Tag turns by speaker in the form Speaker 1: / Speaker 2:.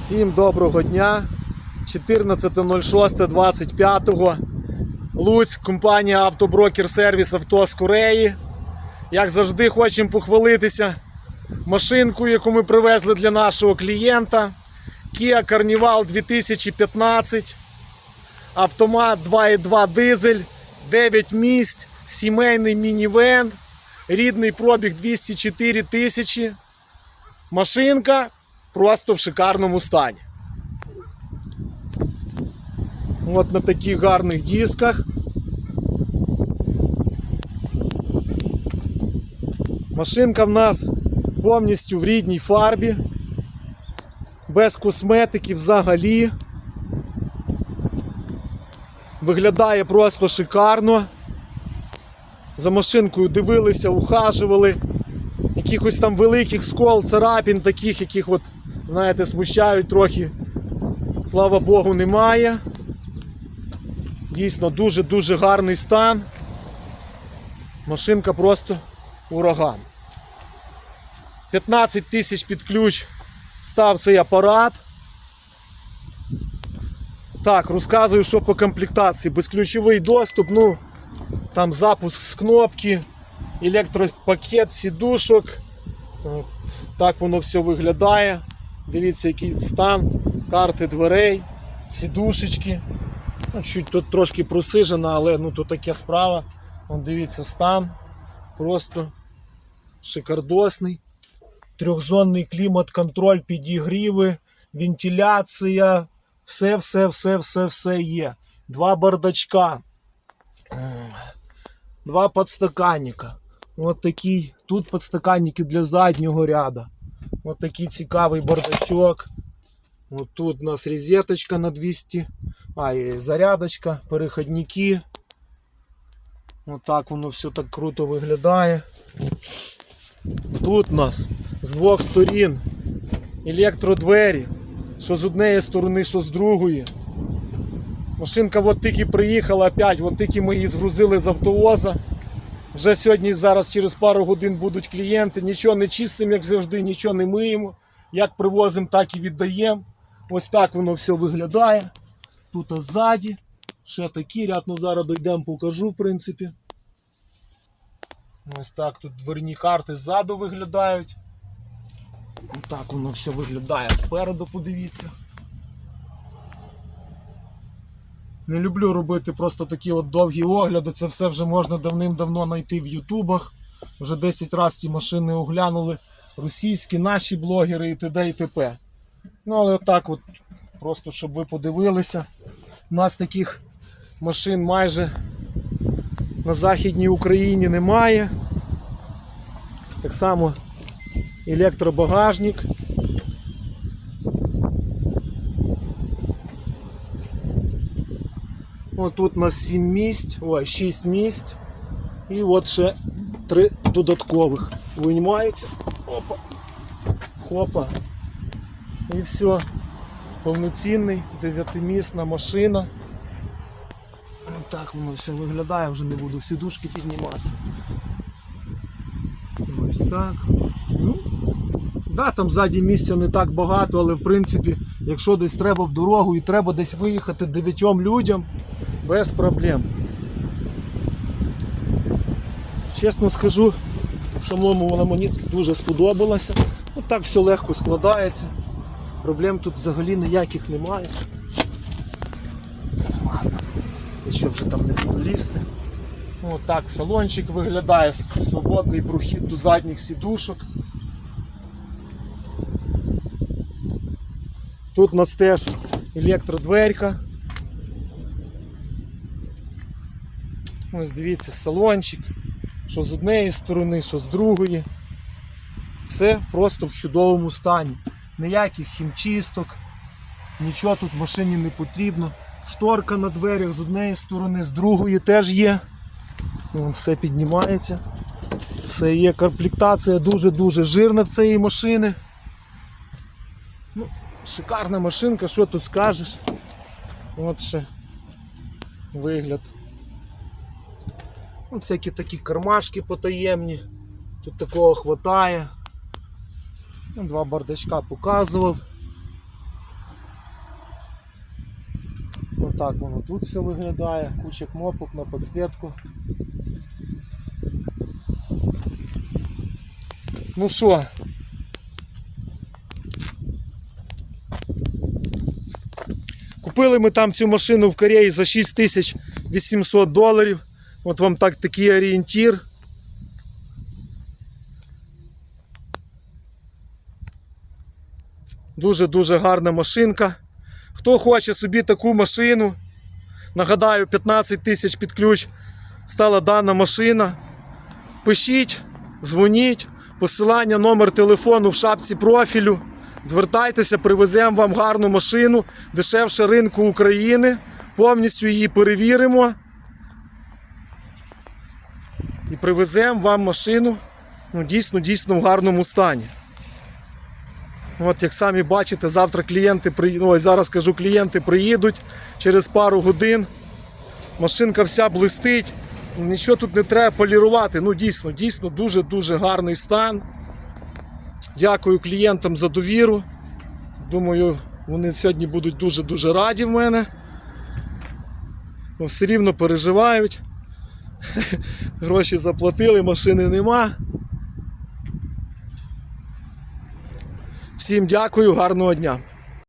Speaker 1: Всім доброго дня. 14.06.25. Луцьк, компанія Автоброкер Сервіс Авто з Кореї. Як завжди, хочемо похвалитися машинкою, яку ми привезли для нашого клієнта. Kia Carnival 2015. Автомат 2.2 дизель, 9 місць, сімейний мінівен, рідний пробіг 204 тисячі. Машинка просто в шикарному стані. От на таких гарних дисках. Машинка в нас повністю в рідній фарбі, без косметики взагалі. Виглядає просто шикарно. За машинкою дивилися, ухажували. Якихось там великих скол, царапін, таких, яких, от, знаєте, смущають трохи. Слава Богу, немає. Дійсно, дуже-дуже гарний стан. Машинка просто ураган. 15 тисяч під ключ став цей апарат. Так, розказую, що по комплектації. Безключовий доступ, ну, там запуск з кнопки, електропакет сідушок. От, так воно все виглядає. Дивіться, який стан, карти дверей, сідушечки. Ну, чуть тут трошки просижена, але ну, то таке справа. Вон, дивіться, стан. Просто шикардосний. Трьохзонний клімат-контроль, підігріви, вентиляція. Все, все, все, все, все є. Два бардачка. Два подстаканника. От такий. Тут подстаканники для заднього ряда. От такий цікавий бардачок. От тут у нас розеточка на 200. А, і зарядочка, переходники. От так воно все так круто виглядає. Тут у нас з двох сторін електродвері. Що з однієї сторони, що з другої. Машинка от тільки приїхала опять, от тільки ми її згрузили з автовоза. Вже сьогодні, зараз через пару годин будуть клієнти. Нічого не чистимо, як завжди, нічого не миємо. Як привозимо, так і віддаємо. Ось так воно все виглядає. Тут ззаді. Ще такий ряд, ну зараз дійдемо, покажу, в принципі. Ось так тут дверні карти ззаду виглядають. Ось Так воно все виглядає спереду, подивіться. Не люблю робити просто такі от довгі огляди. Це все вже можна давним-давно знайти в Ютубах. Вже 10 разів ці машини оглянули. Російські, наші блогери і т.д. і т.п. Ну, але так от, просто щоб ви подивилися. У нас таких машин майже на Західній Україні немає. Так само електробагажник. От тут у нас 7 місць, ой, 6 місць. І от ще 3 додаткових. Виймаються. Опа. Хопа. І все. Повноцінний дев'ятимісна машина. Так воно все виглядає, вже не буду сідушки піднімати. Ось так. Ну, да, там ззаді місця не так багато, але в принципі, якщо десь треба в дорогу і треба десь виїхати дев'ятьом людям, без проблем. Чесно скажу, самому вона мені дуже сподобалася. Ну так все легко складається. Проблем тут взагалі ніяких немає. Ладно, що вже там не буду лізти. Ну, так, салончик виглядає, свободний прохід до задніх сідушок. Тут у нас теж електродверка. Ось дивіться, салончик, що з однієї сторони, що з другої. Все просто в чудовому стані. Ніяких хімчисток, нічого тут в машині не потрібно. Шторка на дверях з однієї сторони, з другої теж є. Вон все піднімається. Все є комплектація дуже-дуже жирна в цієї машини. Ну, шикарна машинка, що тут скажеш. От ще вигляд. От всякі такі кармашки потаємні. Тут такого хватає. Ну, Два бардачка показував. Отак воно тут все виглядає, куча кнопок на підсвітку. Ну що? Купили ми там цю машину в Кореї за 6800 доларів. От вам так такий орієнтір. Дуже-дуже гарна машинка. Хто хоче собі таку машину, нагадаю, 15 тисяч під ключ стала дана машина. Пишіть, дзвоніть, посилання, номер телефону в шапці профілю. Звертайтеся, привеземо вам гарну машину, дешевше ринку України. Повністю її перевіримо. І привеземо вам машину ну, дійсно, дійсно в гарному стані. От як самі бачите, завтра клієнти. Ой, зараз кажу, клієнти приїдуть через пару годин. Машинка вся блистить. Нічого тут не треба полірувати. Ну дійсно, дійсно дуже-дуже гарний стан. Дякую клієнтам за довіру. Думаю, вони сьогодні будуть дуже-дуже раді в мене. Ну, все рівно переживають. Гроші заплатили, машини нема. Всім дякую, гарного дня.